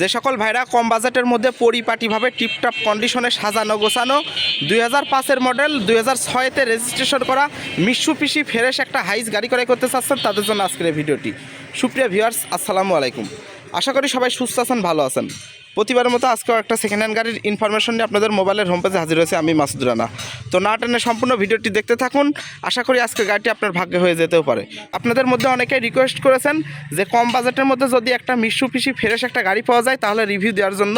যে সকল ভাইরা কম বাজেটের মধ্যে পরিপাটিভাবে টিপটপ কন্ডিশনে সাজানো, গোছানো, দুই হাজার পাঁচের মডেল দুই হাজার ছয়তে রেজিস্ট্রেশন করা মিশু পিসি ফ্রেশ একটা হাইস গাড়ি করে করতে চাচ্ছেন, তাদের জন্য আজকের ভিডিওটি। সুপ্রিয় ভিউয়ার্স আসসালামু আলাইকুম। আশা করি সবাই সুস্থ আছেন, ভালো আছেন। প্রতিবারের মতো আজকেও একটা সেকেন্ড হ্যান্ড গাড়ির ইনফরমেশন নিয়ে আপনাদের মোবাইলের হোম পেজে হাজির হয়েছে আমি মাসুদ রানা। তো না টেনে সম্পূর্ণ ভিডিওটি দেখতে থাকুন। আশা করি আজকের গাড়িটি আপনার ভাগ্যে হয়ে যেতেও পারে। আপনাদের মধ্যে অনেকেই রিকোয়েস্ট করেছেন যে কম বাজেটের মধ্যে যদি একটা মিশু পিসি ফ্রেশ একটা গাড়ি পাওয়া যায়, তাহলে রিভিউ দেওয়ার জন্য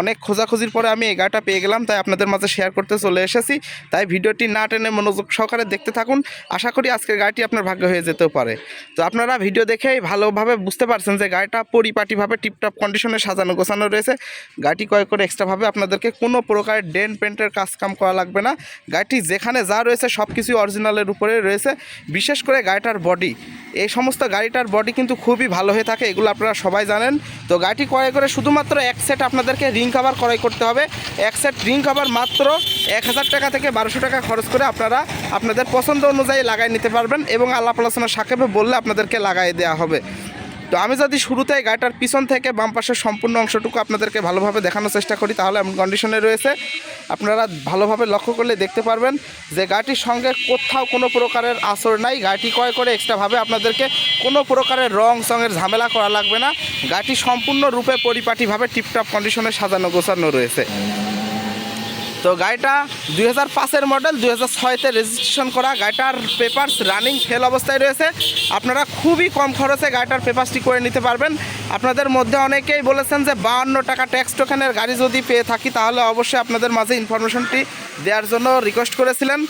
অনেক খোঁজাখুঁজির পরে আমি এই গাড়িটা পেয়ে গেলাম। তাই আপনাদের মাঝে শেয়ার করতে চলে এসেছি। তাই ভিডিওটি না টেনে মনোযোগ সহকারে দেখতে থাকুন। আশা করি আজকের গাড়িটি আপনার ভাগ্য হয়ে যেতেও পারে। তো আপনারা ভিডিও দেখেই ভালোভাবে বুঝতে পারছেন যে গাড়িটা পরিপাটিভাবে টিপটপ কন্ডিশনে সাজানো গোছানো রয়েছে। গাড়িটি ক্রয় করে এক্সট্রাভাবে আপনাদেরকে কোনো প্রকার ডেন পেন্টের কাজ কাম করা লাগবে না। গাড়িটি যেখানে যা রয়েছে সব কিছুই অরিজিনালের উপরে রয়েছে। বিশেষ করে গাড়িটার বডি এই সমস্ত গাড়িটার বডি কিন্তু খুবই ভালো হয়ে থাকে, এগুলো আপনারা সবাই জানেন। তো গাড়িটি ক্রয় করে শুধুমাত্র এক সেট আপনাদেরকে রিং কাভার ক্রয় করতে হবে। এক সেট রিং কাভার মাত্র এক হাজার টাকা থেকে বারোশো টাকা খরচ করে আপনারা আপনাদের পছন্দ অনুযায়ী লাগাই নিতে পারবেন এবং আলাপ আলোচনা সাক্ষেপে বললে আপনাদেরকে লাগাই দেওয়া হবে। তো আমি যদি শুরুতে গাড়িটার পিছন থেকে বাম পাশের সম্পূর্ণ অংশটুকু আপনাদেরকে ভালোভাবে দেখানোর চেষ্টা করি, তাহলে এমন কন্ডিশনে রয়েছে। আপনারা ভালোভাবে লক্ষ্য করলে দেখতে পারবেন যে গাড়িটির সঙ্গে কোথাও কোনো প্রকারের আসর নাই। গাড়িটি ক্রয় করে এক্সট্রাভাবে আপনাদেরকে কোনো প্রকারের রং সঙের ঝামেলা করা লাগবে না। গাড়িটি সম্পূর্ণরূপে পরিপাটিভাবে টিপটপ কন্ডিশনে সাজানো গোছানো রয়েছে। তো গাড়িটা দুই হাজার পাঁচের মডেল দুই হাজার ছয়তে রেজিস্ট্রেশন করা। গাড়িটার পেপারস রানিং ফেল অবস্থায় রয়েছে। আপনারা খুবই কম খরচে গাড়িটার পেপারসটি করে নিতে পারবেন। আপনাদের মধ্যে অনেকেই বলেছেন যে বাহান্ন টাকা ট্যাক্স টোকেনের গাড়ি যদি পেয়ে থাকি, তাহলে অবশ্যই আপনাদের মাঝে ইনফরমেশনটি দেওয়ার জন্য রিকোয়েস্ট করেছিলেন।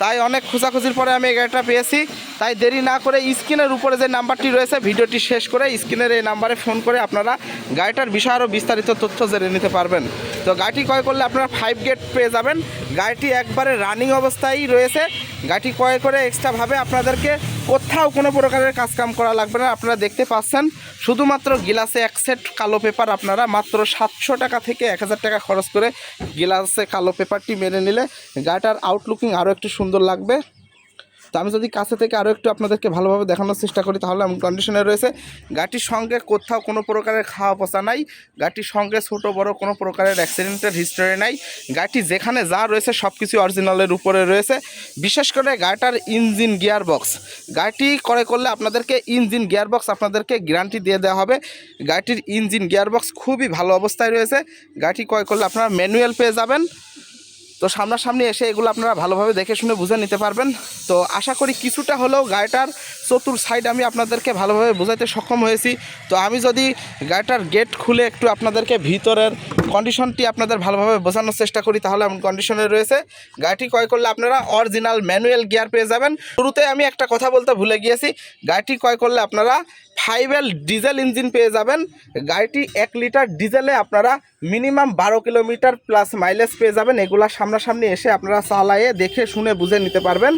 তাই অনেক খোঁজাখুঁজির পরে আমি এই গাড়িটা পেয়েছি। তাই দেরি না করে স্ক্রিনের উপরে যে নাম্বারটি রয়েছে, ভিডিওটি শেষ করে স্ক্রিনের এই নাম্বারে ফোন করে আপনারা গাড়িটার বিষয়ে আরও বিস্তারিত তথ্য জেনে নিতে পারবেন। তো গাড়িটি ক্রয় করলে আপনারা ফাইভ গেট পেয়ে যাবেন। গাড়িটি একবারে রানিং অবস্থায় রয়েছে। গাড়িটি ক্রয় করে এক্সট্রাভাবে আপনাদেরকে কোথাও কোনো প্রকারের কাজকাম করা লাগবে না। আপনারা দেখতে পাচ্ছেন, শুধুমাত্র গিলাসে এক সেট কালো পেপার আপনারা মাত্র সাতশো টাকা থেকে এক হাজার টাকা খরচ করে গিলাসে কালো পেপারটি মেনে নিলে গাড়িটার আউটলুকিং আরও একটু সুন্দর লাগবে। তো আমি যদি কাছে থেকে আরও একটু আপনাদেরকে ভালোভাবে দেখানোর চেষ্টা করি, তাহলে এমন কন্ডিশনে রয়েছে গাড়িটির সঙ্গে কোথাও কোনো প্রকারের খাওয়া পচা নাই গাড়িটির সঙ্গে ছোট, বড় কোনো প্রকারের অ্যাক্সিডেন্টের হিস্টোরি নাই গাড়িটি যেখানে যা রয়েছে সব কিছু অরিজিনালের উপরে রয়েছে। বিশেষ করে গাড়িটার ইঞ্জিন গিয়ার বক্স গাড়িটি করে করলে আপনাদেরকে ইঞ্জিন গিয়ার বক্স আপনাদেরকে গ্যারান্টি দিয়ে দেওয়া হবে। গাড়িটির ইঞ্জিন গিয়ার বক্স খুবই ভালো অবস্থায় রয়েছে গাড়িটি ক্রয় করলে আপনারা ম্যানুয়াল পেয়ে যাবেন। তো সামনাসামনি এসে এগুলো আপনারা ভালোভাবে দেখে শুনে বুঝে নিতে পারবেন। তো আশা করি কিছুটা হলেও গাড়িটার চতুর সাইড আমি আপনাদেরকে ভালোভাবে বোঝাতে সক্ষম হয়েছি। তো আমি যদি গাড়িটার গেট খুলে একটু আপনাদেরকে ভিতরের কন্ডিশনটি আপনাদের ভালোভাবে বোঝানোর চেষ্টা করি, তাহলে এমন কন্ডিশনে রয়েছে। গাড়িটি ক্রয় করলে আপনারা অরিজিনাল ম্যানুয়াল গিয়ার পেয়ে যাবেন। শুরুতে আমি একটা কথা বলতে ভুলে গিয়েছি, গাড়িটি ক্রয় করলে আপনারা ফাইভেল ডিজেল ইঞ্জিন পেয়ে যাবেন। গাড়িটি এক লিটার ডিজেলে আপনারা মিনিমাম বারো কিলোমিটার প্লাস মাইলেজ পেয়ে যাবেন। এগুলা সামনাসামনি এসে আপনারা চালায়ে দেখে, শুনে, বুঝে নিতে পারবেন।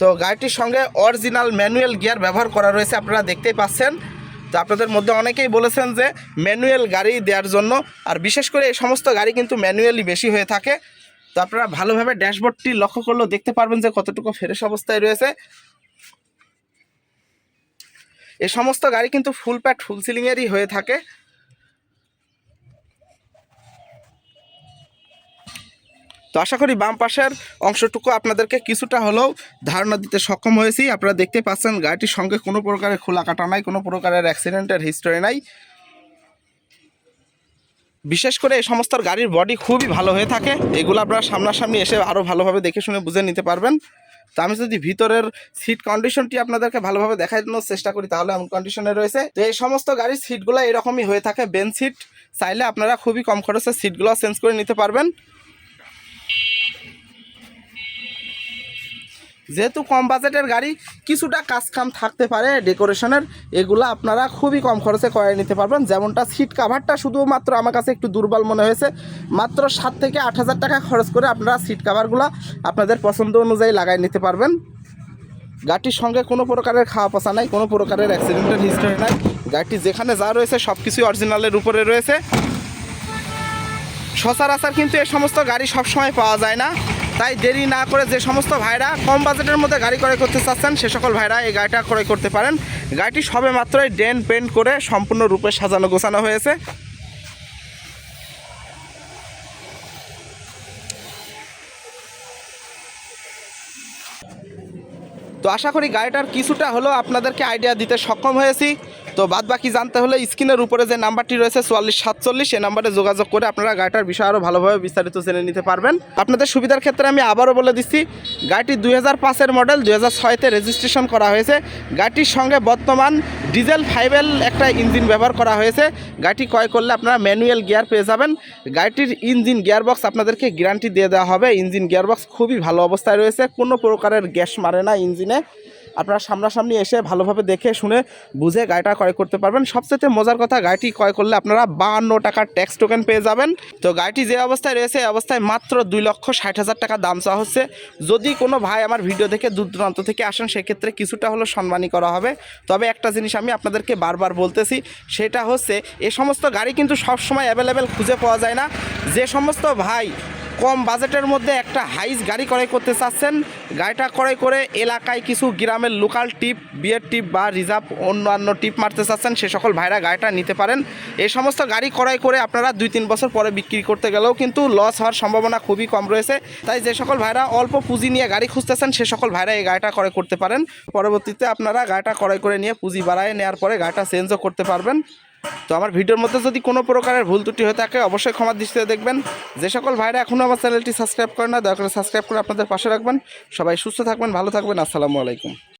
তো গাড়িটির সঙ্গে অরিজিনাল ম্যানুয়াল গিয়ার ব্যবহার করা রয়েছে, আপনারা দেখতেই পাচ্ছেন। তো আপনাদের মধ্যে অনেকেই বলেছেন যে ম্যানুয়াল গাড়ি দেওয়ার জন্য, আর বিশেষ করে এই সমস্ত গাড়ি কিন্তু ম্যানুয়ালি বেশি হয়ে থাকে। তো আপনারা ভালোভাবে ড্যাশবোর্ডটি লক্ষ্য করলেও দেখতে পারবেন যে কতটুকু ফ্রেশ অবস্থায় রয়েছে। এ সমস্ত গাড়ি কিন্তু ফুল প্যাট ফুল সিলিংয়েরই হয়ে থাকে। তো আশা করি বাম পাশের অংশটুকু আপনাদেরকে কিছুটা হলেও ধারণা দিতে সক্ষম হয়েছি। আপনারা দেখতে পাচ্ছেন গাড়িটির সঙ্গে কোনো প্রকারের খোলা কাটা নাই, কোনো প্রকারের অ্যাক্সিডেন্টের হিস্টোরি নাই। বিশেষ করে এই সমস্ত গাড়ির বডি খুবই ভালো হয়ে থাকে। এগুলো আপনারা সামনাসামনি এসে আরও ভালোভাবে দেখে শুনে বুঝে নিতে পারবেন। তো আমি যদি ভিতরের সিট কন্ডিশনটি আপনাদেরকে ভালোভাবে দেখানোর চেষ্টা করি, তাহলে এমন কন্ডিশনে রয়েছে। তো এই সমস্ত গাড়ির সিটগুলো এরকমই হয়ে থাকে বেঞ্চ সিট চাইলে আপনারা খুবই কম খরচে সিটগুলো চেঞ্জ করে নিতে পারবেন। যেহেতু কম বাজেটের গাড়ি, কিছুটা কাজ কাম থাকতে পারে ডেকোরেশনের। এগুলো আপনারা খুবই কম খরচে করে নিতে পারবেন। যেমনটা সিট কাভারটা শুধুমাত্র আমার কাছে একটু দুর্বল মনে হয়েছে। মাত্র সাত থেকে আট হাজার টাকা খরচ করে আপনারা সিট কাভারগুলো আপনাদের পছন্দ অনুযায়ী লাগাই নিতে পারবেন। গাড়িটির সঙ্গে কোনো প্রকারের খাওয়া পচা নাই, কোনো প্রকারের অ্যাক্সিডেন্টের হিস্টোরি নাই। গাড়িটি যেখানে যা রয়েছে সব কিছুই অরিজিনালের উপরে রয়েছে। সচরাচর কিন্তু এই সমস্ত গাড়ি সবসময় পাওয়া যায় না। তাই দেরি না করে যে সমস্ত ভাইরা কম বাজেটের মধ্যে গাড়ি ক্রয় করতে চাচ্ছেন, সে সকল ভাইরা এই গাড়িটা ক্রয় করতে পারেন। গাড়িটি সবে মাত্রই ডেন পেন্ট করে সম্পূর্ণ রূপে সাজানো গোছানো হয়েছে। তো আশা করি গাড়িটার কিছুটা হলেও আপনাদেরকে আইডিয়া দিতে সক্ষম হয়েছি। তো বাদ বাকি জানতে হলে স্ক্রিনের উপরে যে নাম্বারটি রয়েছে চুয়াল্লিশ সাতচল্লিশ এই নাম্বারে যোগাযোগ করে আপনারা গাড়িটার বিষয়ে আরও ভালোভাবে বিস্তারিত জেনে নিতে পারবেন। আপনাদের সুবিধার ক্ষেত্রে আমি আবারও বলে দিচ্ছি, গাড়িটি দুই হাজার পাঁচের মডেল দুই হাজার ছয়তে রেজিস্ট্রেশন করা হয়েছে। গাড়িটির সঙ্গে বর্তমান ডিজেল ফাইভেল একটা ইঞ্জিন ব্যবহার করা হয়েছে। গাড়িটি ক্রয় করলে আপনারা ম্যানুয়াল গিয়ার পেয়ে যাবেন। গাড়িটির ইঞ্জিন গিয়ারবক্স আপনাদেরকে গ্যারান্টি দিয়ে দেওয়া হবে। ইঞ্জিন গিয়ারবক্স খুবই ভালো অবস্থায় রয়েছে, কোনো প্রকারের গ্যাস মারে না ইঞ্জিনে আপনারা সামনাসামনি এসে ভালোভাবে দেখে শুনে বুঝে গাড়িটা ক্রয় করতে পারবেন। সবচেয়ে মজার কথা, গাড়িটি ক্রয় করলে আপনারা বাহান্ন টাকার ট্যাক্স টোকেন পেয়ে যাবেন। তো গাড়িটি যে অবস্থায় রয়েছে, এই অবস্থায় মাত্র দুই লক্ষ ষাট হাজার টাকা দাম চাওয়া হচ্ছে। যদি কোনো ভাই আমার ভিডিও দেখে দূর দূরান্ত থেকে আসেন, সেক্ষেত্রে কিছুটা হলো সম্মানী করা হবে। তবে একটা জিনিস আমি আপনাদেরকে বারবার বলতেছি, সেটা হচ্ছে, এ সমস্ত গাড়ি কিন্তু সবসময় অ্যাভেলেবেল খুঁজে পাওয়া যায় না। যে সমস্ত ভাই কম বাজেটের মধ্যে একটা হাইস গাড়ি ক্রয় করতে চাচ্ছেন। গাড়িটা ক্রয় করে এলাকায় কিছু গ্রামের লোকাল টিপ, বিয়ের টিপ বা রিজার্ভ অন্যান্য টিপ মারতে চাচ্ছেন। সে সকল ভাইরা গাড়িটা নিতে পারেন। এই সমস্ত গাড়ি ক্রয় করে আপনারা দুই তিন বছর পরে বিক্রি করতে গেলেও কিন্তু লস হওয়ার সম্ভাবনা খুবই কম রয়েছে। তাই যে সকল ভাইরা অল্প পুঁজি নিয়ে গাড়ি খুঁজতেছেন, সে সকল ভাইরা এই গাড়িটা ক্রয় করতে পারেন। পরবর্তীতে আপনারা গাড়িটা ক্রয় করে নিয়ে পুঁজি বাড়ায় নেওয়ার পরে গাড়িটা চেঞ্জও করতে পারবেন। তো আমার ভিডিওর মধ্যে যদি কোনো প্রকারের ভুল ত্রুটি হয়ে থাকে, অবশ্যই ক্ষমা দৃষ্টিতে দেখবেন। যে সকল ভাইরা এখনও আমার চ্যানেলটি সাবস্ক্রাইব করে না, দয়া করে সাবস্ক্রাইব করে আপনাদের পাশে রাখবেন। সবাই সুস্থ থাকবেন, ভালো থাকবেন। আসসালামু আলাইকুম।